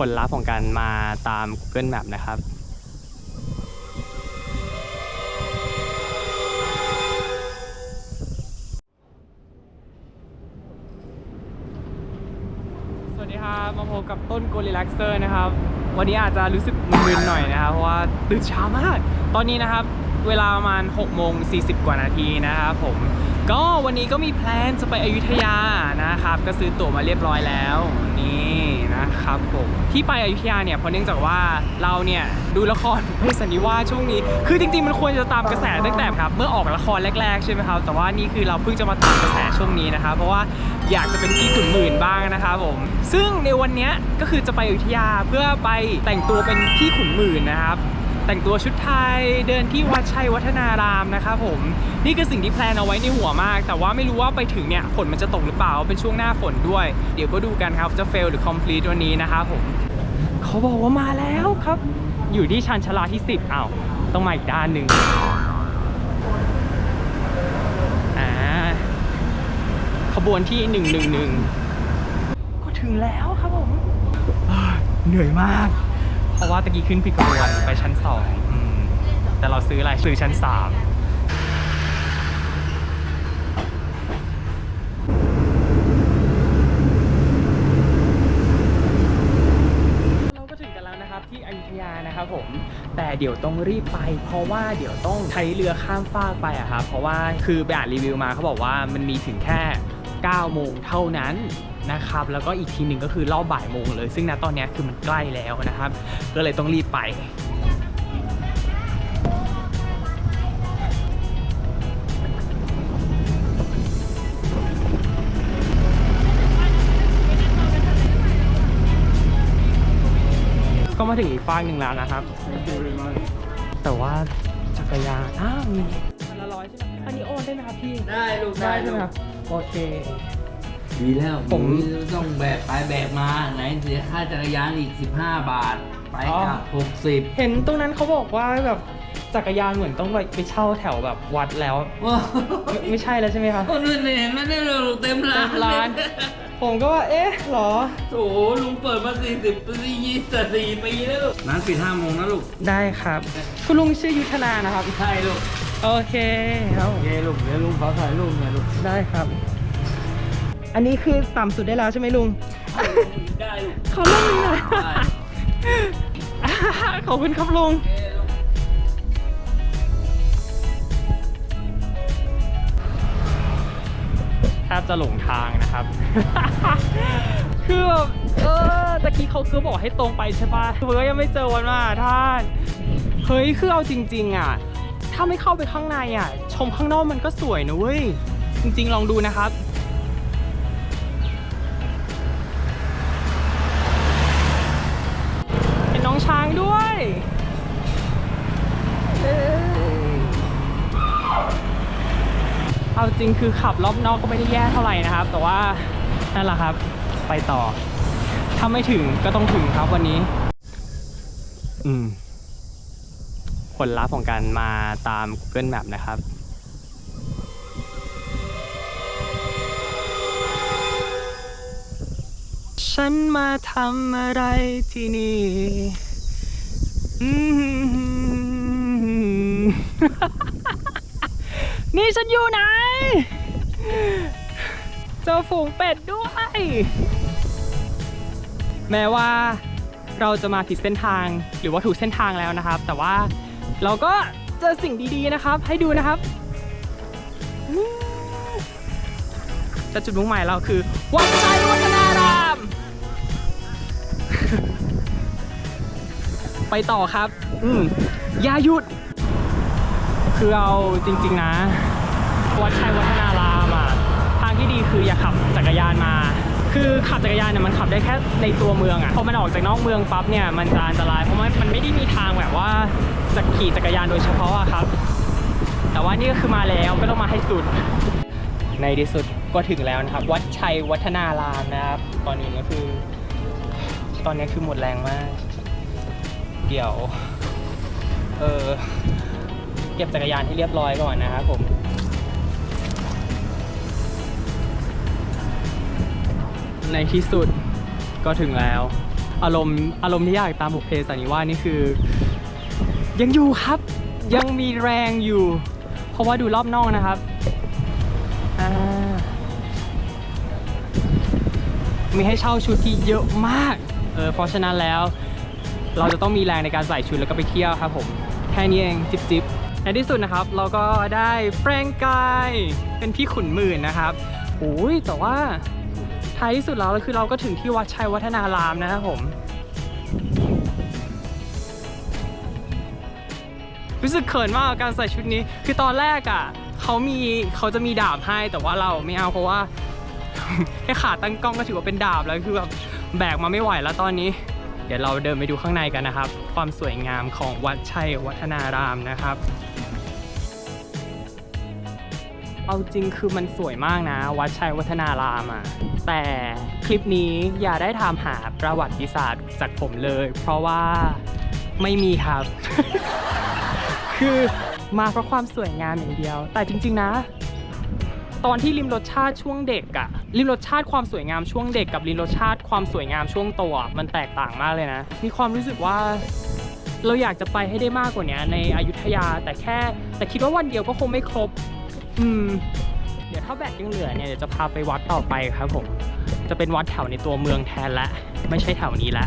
ผลลัพธ์ของการมาตาม Google Map นะครับสวัสดีครับมาพบกับต้นโกลิลักเซอร์นะครับ วันนี้อาจจะรู้สึกมึนๆหน่อยนะครับ เพราะว่าตื่นเช้ามาก ตอนนี้นะครับ เวลาประมาณ6โมง40 กว่านาทีนะครับผม ก็วันนี้ก็มีแพลนจะไปอยุธยานะครับ ก็ซื้อตั๋วมาเรียบร้อยแล้วนี่ นะครับผมที่ไปอยุธยาเนี่ยเพราะเนื่องจากว่าเราเนี่ยดูละครพเพสันนิวาสช่วงนี้ คือจริงๆมันควรจะตามกระแสตั้งแต่ครับเมื่อออกละครแรกๆใช่ไหมครับแต่ว่านี่คือเราเพิ่งจะมาตามกระแสช่วงนี้นะครับเพราะว่าอยากจะเป็นพี่ขุนหมื่นบ้างนะครับผมซึ่งในวันนี้ก็คือจะไปอยุธยาเพื่อไปแต่งตัวเป็นพี่ขุนหมื่นนะครับ แต่งตัวชุดไทยเดินที่วัดชัยวัฒนารามนะครับผมนี่คือสิ่งที่แพลนเอาไว้ในหัวมาก แต่ว่าไม่รู้ว่าไปถึงเนี่ยฝนมันจะตกหรือเปล่าเป็นช่วงหน้าฝนด้วย เดี๋ยวก็ดูกันครับจะเฟลหรือ complete วันนี้นะครับผมเขาบอกว่ามาแล้วครับ อยู่ที่ชานชาลาที่ 10อ้าวต้องมาอีกด้านหนึ่งอ่าขบวนที่ 111 ก็ถึงแล้วครับผมอ่าเหนื่อยมาก เพราะว่าตะกี้ขึ้นผิดขบวนไปชั้นสองอืมแต่เราซื้ออะไรซื้อชั้นสามเราก็ถึงกันแล้วนะครับที่อยุธยานะครับผม แต่เดี๋ยวต้องรีบไป เพราะว่าเดี๋ยวต้องใช้เรือข้ามฟากไปอะครับเพราะว่าคือไปอ่านรีวิวมาเขาบอกว่ามันมีถึงแค่ 9 โมงเท่านั้นนะครับ แล้วก็อีกทีหนึ่งก็คือรอบบ่ายโมงเลย ซึ่งณตอนเนี้ยคือมันใกล้แล้วนะครับ ก็เลยต้องรีบไปก็มาถึงอีกฟากหนึ่งแล้วนะครับ แต่ว่าจักรยาน อ้าวมีคันละร้อยใช่ไหมอันนี้โอนได้ไหมครับพี่ ได้ลูกได้ได้ใช่ลูไหมกครับ โอเค ดีแล้วผมหนูต้องแบกไปแบกมาไหนเสียค่าจักรยานอีก 15 บาท ไปกลับ60เห็นตรงนั้นเขาบอกว่าแบบจักรยานเหมือนต้องไปไปเช่าแถวแบบวัดแล้ว ว้าวไม่ไม่ใช่แล้วใช่ไหมครับคนอื่นเห็นไหมเนี่ยลูกเต็มร้านเต็มร้าน ผมก็ว่าเอ๊ะเหรอ โอ้โหลุงเปิดมา40ปี24ปีแล้วลูกร้านปิด5โมงนะลูก ได้ครับ คุณลุงชื่อยุทธนานะครับ ใช่ลูก โอเคครับโอเคลูกเดี๋ยวลุงขอถ่ายรูปหน่อยลูกได้ครับ อันนี้คือต่ำสุดได้แล้วใช่ไหมลุง ได้ลูกขอลงหน่อยได้ขอบคุณครับลุงโอเคลูกแทบจะหลงทางนะครับ คือแบบเออตะกี้เขาคือบอกให้ตรงไปใช่ปะคือก็ยังไม่เจอวันมาท่าน เฮ้ย คือเอาจริง ๆ อะ ถ้าไม่เข้าไปข้างในอะ ชมข้างนอกมันก็สวยนะเว้ย จริงๆ ลองดูนะครับเป็นน้องช้างด้วยเอาจริงคือขับรอบนอกก็ไม่ได้แย่เท่าไหร่นะครับ แต่ว่านั่นแหละครับ ไปต่อ ถ้าไม่ถึงก็ต้องถึงครับวันนี้ อืม ลลัพธ์ของการมาตาม Google Map นะครับฉันมาทำอะไรที่นี่อืมนี่ฉันอยู่ไหน เจอฝูงเป็ดด้วย แม้ว่าเราจะมาผิดเส้นทางหรือว่าถูกเส้นทางแล้วนะครับ แต่ว่า เราก็เจอสิ่งดีๆนะครับ ให้ดูนะครับแต่จุดมุ่งหมายเราคือวัดชัยวัฒนาราม ไปต่อครับ อืมอย่าหยุด คือเอาจริง ๆ นะ วัดชัยวัฒนารามอะ ทางที่ดีคืออย่าขับจักรยานมา คือขับจักรยานเนี่ยมันขับได้แค่ในตัวเมืองอะพอมันออกจากนอกเมืองปั๊บเนี่ยมันจะอันตรายเพราะมันมันไม่ได้มีทางแบบว่าจะขี่จักรยานโดยเฉพาะอะครับ แต่ว่านี่ก็คือมาแล้วก็ต้องมาให้สุด ในที่สุดก็ถึงแล้วนะครับ วัดชัยวัฒนารามนะครับ ตอนนี้ก็คือ ตอนนี้คือหมดแรงมาก เดี๋ยว เออเก็บจักรยานให้เรียบร้อยก่อนนะครับผม ในที่สุดก็ถึงแล้ว อารมณ์อารมณ์ที่อยากตามบุพเพสันนิวาสนี่คือ ยังอยู่ครับยังมีแรงอยู่ เพราะว่าดูรอบนอกนะครับมีให้เช่าชุดที่เยอะมากเออเพราะฉะนั้นแล้วเราจะต้องมีแรงในการใส่ชุดแล้วก็ไปเที่ยวครับผม แค่นี้เองจิบจิบในที่สุดนะครับ เราก็ได้แปลงกายเป็นพี่ขุนหมื่นนะครับโอ้ยแต่ว่า ท้ายที่สุดแล้วคือเราก็ถึงที่วัดชัยวัฒนารามนะครับผม รู้สึกเขินมากกับการใส่ชุดนี้ คือตอนแรกอะเขามีเขาจะมีดาบให้แต่ว่าเราไม่เอาเพราะว่าแค่ขาตั้งกล้องก็ถือว่าเป็นดาบแล้วคือแบบแบกมาไม่ไหวแล้วตอนนี้ เดี๋ยวเราเดินไปดูข้างในกันนะครับ ความสวยงามของวัดชัยวัฒนารามนะครับ เอาจริงคือมันสวยมากนะ วัดชัยวัฒนารามอะแต่คลิปนี้อย่าได้ถามหาประวัติศาสตร์จากผมเลย เพราะว่าไม่มีครับ คือมาเพราะความสวยงามอย่างเดียว แต่จริง ๆ นะ ตอนที่ริมรสชาติช่วงเด็กอะริมรสชาติความสวยงามช่วงเด็กกับริมรสชาติความสวยงามช่วงโตมันแตกต่างมากเลยนะ มีความรู้สึกว่าเราอยากจะไปให้ได้มากกว่านี้ในอยุธยาแต่แค่ แต่คิดว่าวันเดียวก็คงไม่ครบ อืม เดี๋ยวถ้าแบตยังเหลือเนี่ยเดี๋ยวจะพาไปวัดต่อไปครับผม จะเป็นวัดแถวในตัวเมืองแทนละ ไม่ใช่แถวนี้ละ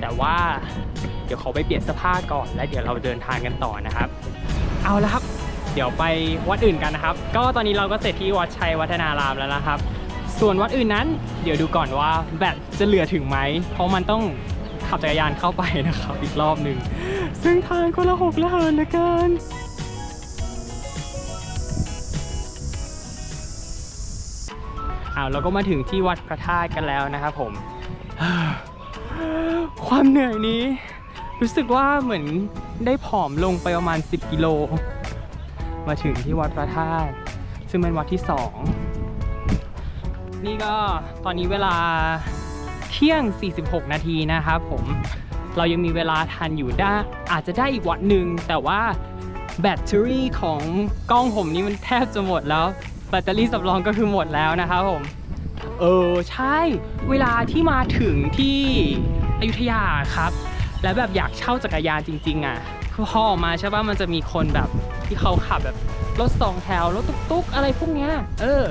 แต่ว่าเดี๋ยวขอไปเปลี่ยนเสื้อผ้าก่อนแล้วเดี๋ยวเราเดินทางกันต่อนะครับ เอาละครับ เดี๋ยวไปวัดอื่นกันนะครับ ก็ตอนนี้เราก็เสร็จที่วัดชัยวัฒนารามแล้วนะครับ ส่วนวัดอื่นนั้น เดี๋ยวดูก่อนว่าแบตจะเหลือถึงไหม เพราะมันต้องขับจักรยานเข้าไปนะครับ อีกรอบหนึ่งซึ่งทางก็ละหกละเหินลือเกิน อาเราก็มาถึงที่วัดพระธาตุกันแล้วนะครับผม ความเหนื่อยนี้ รู้สึกว่าเหมือนได้ผอมลงไปประมาณ 10 กิโล มาถึงที่วัดพระธาตุซึ่งเป็นวัดที่2นี่ก็ตอนนี้เวลาเที่ยง 46 นาทีนะครับผมเรายังมีเวลาทันอยู่ได้อาจจะได้อีกวัดหนึ่งแต่ว่าแบตเตอรี่ของกล้องผมนี่มันแทบจะหมดแล้ว แบตเตอรี่สำรองก็คือหมดแล้วนะครับผม เออใช่ เวลาที่มาถึงที่อยุธยาครับ แล้วแบบอยากเช่าจักรยานจริง ๆ อะคือพอออกมาใช่ป่ะมันจะมีคนแบบที่เขาขับแบบรถสองแถวรถตุ๊กๆ อะไรพวกเนี้ยเออ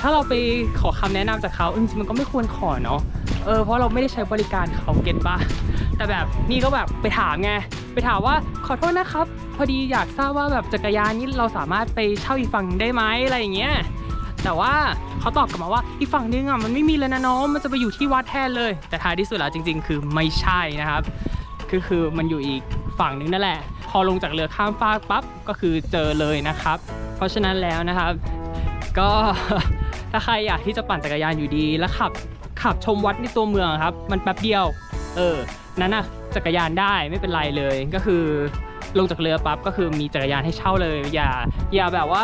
ถ้าเราไปขอคำแนะนำจากเขาจริงๆมันก็ไม่ควรขอเนาะเออเพราะเราไม่ได้ใช้บริการเขาเก็ตป่ะ แต่แบบนี่ก็แบบไปถามไงไปถามว่าขอโทษนะครับ พอดีอยากทราบว่าแบบจักรยานนี่เราสามารถไปเช่าอีกฝั่งได้ไหมอะไรอย่างเงี้ยแต่ว่าเขาตอบกลับมาว่าอีกฝั่งนึงอะมันไม่มีแล้วนะน้องมันจะไปอยู่ที่วัดแทนเลย แต่ท้ายที่สุดแล้วจริง ๆ คือไม่ใช่นะครับคือคือมันอยู่อีกฝั่งนึงนั่นแหละ พอลงจากเรือข้ามฟากปั๊บก็คือเจอเลยนะครับ เพราะฉะนั้นแล้วนะครับ ก็ถ้าใครอยากที่จะปั่นจักรยานอยู่ดี แล้วขับขับชมวัดในตัวเมืองครับ มันแป๊บเดียว เออ นั้นน่ะจักรยานได้ไม่เป็นไรเลยก็คือลงจากเรือปั๊บก็คือมีจักรยานให้เช่าเลย อย่าอย่าแบบว่า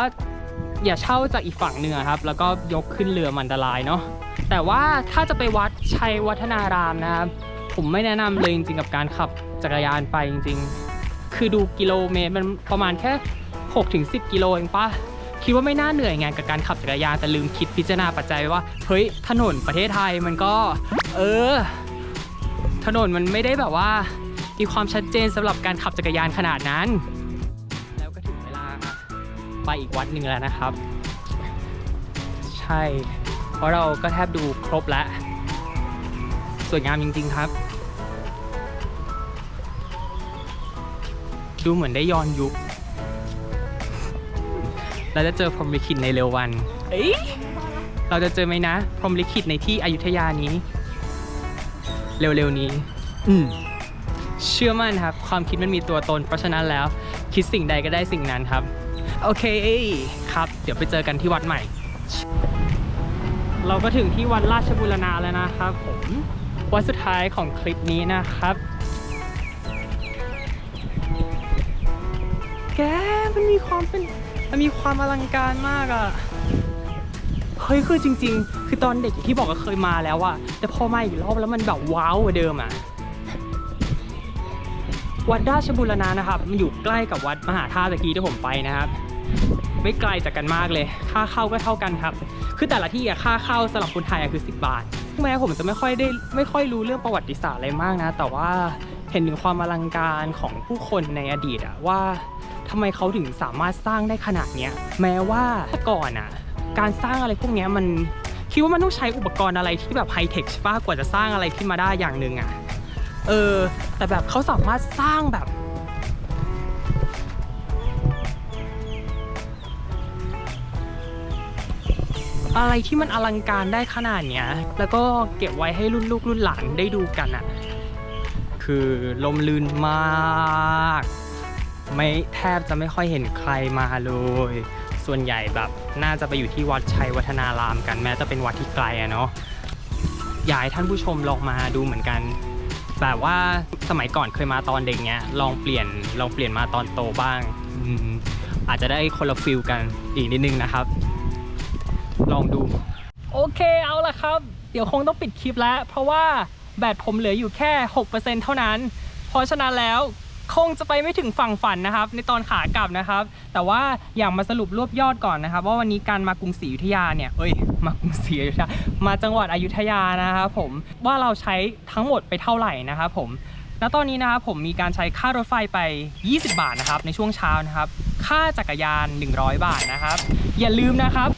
อย่าเช่าจากอีกฝั่งหนึ่งอะครับ แล้วก็ยกขึ้นเรือมันอันตรายเนาะแต่ว่าถ้าจะไปวัดชัยวัฒนารามนะครับผมไม่แนะนำเลยจริงๆ กับการขับจักรยานไปจริง ๆ คือดูกิโลเมตรมันประมาณแค่6ถึง10 กิโลเองปะคิดว่าไม่น่าเหนื่อยไงกับการขับจักรยานแต่ลืมคิดพิจารณาปัจจัยว่าเฮ้ยถนนประเทศไทยมันก็ เออ ถนนมันไม่ได้แบบว่า มีความชัดเจนสำหรับการขับจักรยานขนาดนั้น แล้วก็ถึงเวลาไปอีกวัดหนึ่งแล้วนะครับ ใช่ เพราะเราก็แทบดูครบแล้ว สวยงามจริง ๆครับ ดูเหมือนได้ย้อนยุคเราจะเจอพรหมลิขิตในเร็ววัน เอ้ย เราจะเจอไหมนะ พรหมลิขิตในที่อยุธยานี้ เร็วๆนี้ อืมเชื่อมั่นครับ ความคิดมันมีตัวตน เพราะฉะนั้นแล้ว คิดสิ่งใดก็ได้สิ่งนั้นครับ โอเคครับ เดี๋ยวไปเจอกันที่วัดใหม่ เราก็ถึงที่วัดราชบูรณาแล้วนะครับผมวัดสุดท้ายของคลิปนี้นะครับ แกมันมีความเป็นมันมีความอลังการมากอะ เฮ้ยคือจริง ๆ คือตอนเด็กอย่างที่บอกก็เคยมาแล้วอะแต่พอมาอีกรอบแล้วมันแบบว้าวกว่าเดิมอะวัดราชบูรณานะครับมันอยู่ใกล้กับวัดมหาธาตุตะกี้ที่ผมไปนะครับ ไม่ไกลจากกันมากเลย ค่าเข้าก็เท่ากันครับ คือแต่ละที่อะค่าเข้าสำหรับคนไทยอะคือ 10 บาทแม้ผมจะไม่ค่อยได้ไม่ค่อยรู้เรื่องประวัติศาสตร์อะไรมากนะ แต่ว่าเห็นถึงความอลังการของผู้คนในอดีตอะว่าทำไมเขาถึงสามารถสร้างได้ขนาดเนี้ยแม้ว่าก่อนอะ การสร้างอะไรพวกนี้มันคิดว่ามันต้องใช้อุปกรณ์อะไรที่แบบไฮเทคใช่ปะกว่าจะสร้างอะไรขึ้นมาได้อย่างหนึ่งอะเออ แต่แบบเขาสามารถสร้างแบบ อะไรที่มันอลังการได้ขนาดเนี้ย แล้วก็เก็บไว้ให้รุ่นลูกรุ่นหลานได้ดูกันอะคือลมลื่นมาก ไม่แทบจะไม่ค่อยเห็นใครมาเลย ส่วนใหญ่แบบน่าจะไปอยู่ที่วัดชัยวัฒนารามกันแม้จะเป็นวัดที่ไกลอะเนาะอยากให้ท่านผู้ชมลองมาดูเหมือนกัน แบบว่าสมัยก่อนเคยมาตอนเด็กเนี้ยลองเปลี่ยนลองเปลี่ยนมาตอนโตบ้างอืมอาจจะได้คนละฟิลกันอีกนิดนึงนะครับ ลองดู โอเคเอาละครับ เดี๋ยวคงต้องปิดคลิปแล้ว เพราะว่าแบตผมเหลืออยู่แค่ 6%เท่านั้น เพราะฉะนั้นแล้ว คงจะไปไม่ถึงฝั่งฝันนะครับ ในตอนขากลับนะครับ แต่ว่าอยางมาสรุปรวบยอดก่อนนะครับ ว่าวันนี้การมากรุงศรีอยุธยาเนี่ยเอ้ยมากรุงศรีอยุธยามาจังหวัดอยุธยานะครับผมว่าเราใช้ทั้งหมดไปเท่าไหร่นะครับผมณตอนนี้นะครับผมมีการใช้ค่ารถไฟไป 20 บาทนะครับในช่วงเช้านะครับ ค่าจักรยาน 100 บาทนะครับ อย่าลืมนะครับ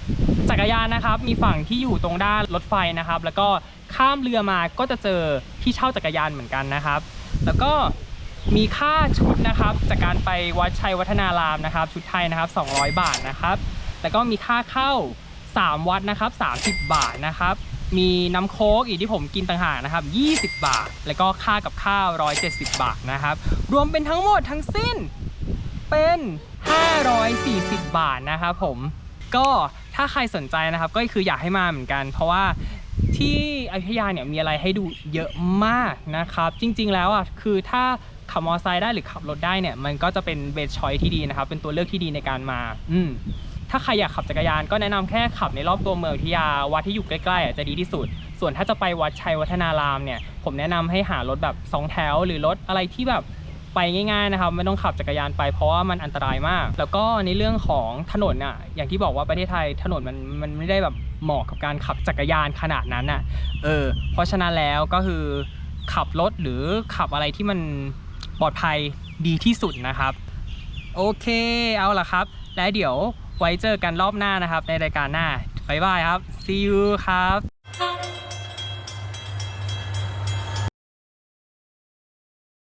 จักรยานนะครับมีฝั่งที่อยู่ตรงด้านรถไฟนะครับ แล้วก็ข้ามเรือมาก็จะเจอที่เช่าจักรยานเหมือนกันนะครับ แล้วก็ มีค่าชุดนะครับจากการไปวัดชัยวัฒนารามนะครับ ชุดไทยนะครับ 200 บาทนะครับ แล้วก็มีค่าเข้า 3 วัดนะครับ 30 บาทนะครับ มีน้ำโค้กอีกที่ผมกินต่างหากนะครับ 20 บาท แล้วก็ค่ากับข้าว 170 บาทนะครับ รวมเป็นทั้งหมดทั้งสิ้นเป็น 540 บาทนะครับผมก็ถ้าใครสนใจนะครับก็คืออยากให้มาเหมือนกัน เพราะว่าที่อยุธยาเนี่ยมีอะไรให้ดูเยอะมากนะครับ จริงๆแล้วอะคือถ้า ขับมอเตอร์ไซค์ได้หรือขับรถได้เนี่ยมันก็จะเป็นเบสชอยที่ดีนะครับเป็นตัวเลือกที่ดีในการมา อืมถ้าใครอยากขับจักรยานก็แนะนำแค่ขับในรอบตัวเมืองอยุธยาวัดที่อยู่ใกล้ๆอะจะดีที่สุด ส่วนถ้าจะไปวัดชัยวัฒนารามเนี่ยผมแนะนำให้หารถแบบสองแถว หรือรถอะไรที่แบบไปง่ายๆนะครับไม่ต้องขับจักรยานไปเพราะว่ามันอันตรายมาก แล้วก็ในเรื่องของถนนอะอย่างที่บอกว่าประเทศไทยถนนมันมันไม่ได้แบบเหมาะกับการขับจักรยานขนาดนั้นอะเออเพราะฉะนั้นแล้วก็คือขับรถหรือขับอะไรที่มัน ปลอดภัยดีที่สุดนะครับ โอเคเอาล่ะครับ และเดี๋ยวไว้เจอกันรอบหน้านะครับ ในรายการหน้าบ๊ายบายครับ see you ครับ